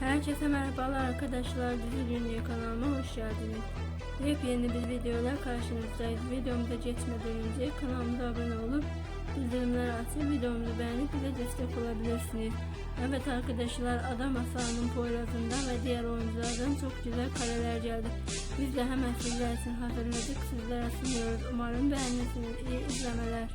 Herkese merhabalar arkadaşlar. Dizi Dünya kanalıma hoş geldiniz. Yepyeni bir videoyla karşınızdayız. Videomuza geçmeden önce kanalımıza abone olup bildirimleri açıp videomuzu beğenip bize destek olabilirsiniz. Evet arkadaşlar Adam Hasan'ın Poyraz'ından ve diğer oyunculardan çok güzel kareler geldi. Biz de hemen sizler için hazırladık. Sizlere sunuyoruz. Umarım beğenirsiniz. İyi izlemeler.